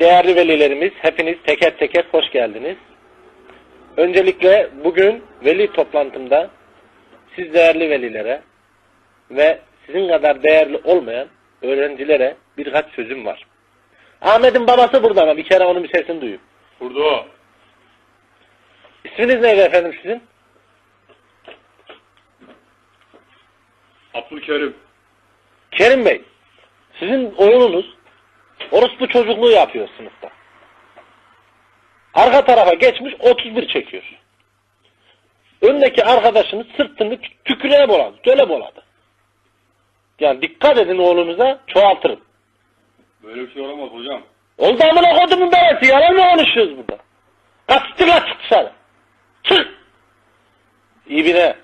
değerli velilerimiz, hepiniz teker teker hoş geldiniz. Öncelikle bugün veli toplantımda siz değerli velilere ve sizin kadar değerli olmayan öğrencilere birkaç sözüm var. Ahmet'in babası burada ama bir kere onun bir sesini duyayım. Burada o. İsminiz neydi efendim sizin? Abdülkerim. Kerim Bey, sizin oğlunuz orospu çocukluğu yapıyor sınıfta. Arka tarafa geçmiş 31 çekiyor. Öndeki arkadaşınız sırtını tükürüğe boladı, göle boladı. Yani dikkat edin oğlunuza çoğaltırın. Böyle bir şey olamaz hocam. Oldu amına kodumun belası, yalan mı konuşuyoruz burada? Kaç çık lan çık dışarı. Çık! İbine.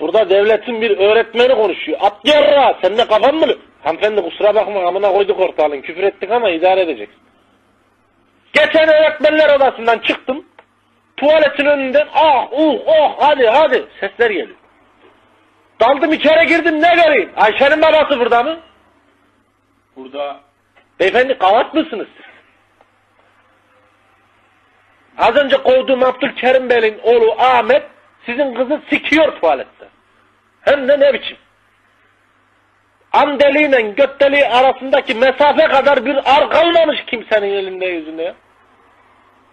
Burada devletin bir öğretmeni konuşuyor. At yarra, sen de kafan mı? Hanımefendi kusura bakma amına koyduk ortalığın. Küfür ettik ama idare edeceksin. Geçen öğretmenler odasından çıktım. Tuvaletin önünden ah uh oh hadi hadi sesler geliyor. Daldım içeri girdim ne göreyim? Ayşe'nin babası burada mı? Burada Beyefendi kavat mısınız siz? Az önce kovduğum Abdülkerim Bey'in oğlu Ahmet sizin kızı sikiyor tuvalette. Hem de ne biçim? An deliğiyle göt deliği arasındaki mesafe kadar bir ar kalmamış kimsenin elinde yüzünde ya.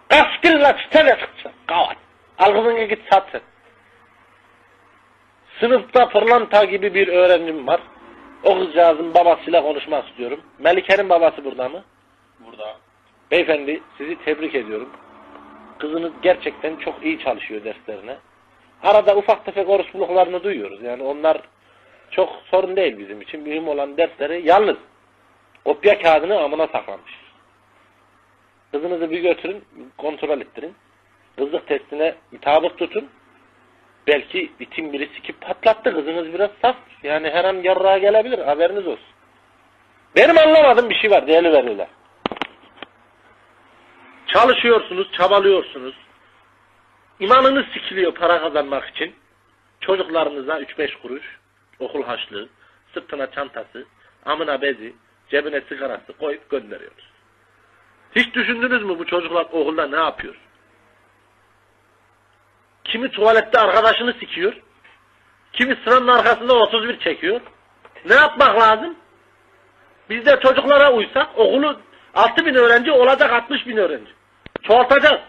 Kaskırla çitene sıkacak. Kavat. Al kızını git sat sen. Sınıfta pırlanta gibi bir öğrencim var. O kızcağızın babasıyla konuşmak istiyorum. Melike'nin babası burada mı? burada. Beyefendi sizi tebrik ediyorum. Kızınız gerçekten çok iyi çalışıyor derslerine. Arada ufak tefek orospuluklarını duyuyoruz. Yani onlar çok sorun değil bizim için. Mühim olan dersleri yalnız kopya kağıdını amına saklamış. Kızınızı bir götürün, kontrol ettirin. Kızlık testine mutabık tutun. Belki itin biri sikip patlattı. Kızınız biraz saf. Yani her an yarrağa gelebilir. Haberiniz olsun. Benim anlamadığım bir şey var değerli veliler. Çalışıyorsunuz, çabalıyorsunuz. İmanınız sikiliyor para kazanmak için. Çocuklarınıza 3-5 kuruş, okul haçlığı, sırtına çantası, amına bezi, cebine sigarası koyup gönderiyoruz. Hiç düşündünüz mü bu çocuklar okulda ne yapıyor? Kimi tuvalette arkadaşını sikiyor, kimi sıranın arkasında 31 çekiyor. Ne yapmak lazım? Biz de çocuklara uysak okulu 6 bin öğrenci olacak 60 bin öğrenci. Çoğaltacağız.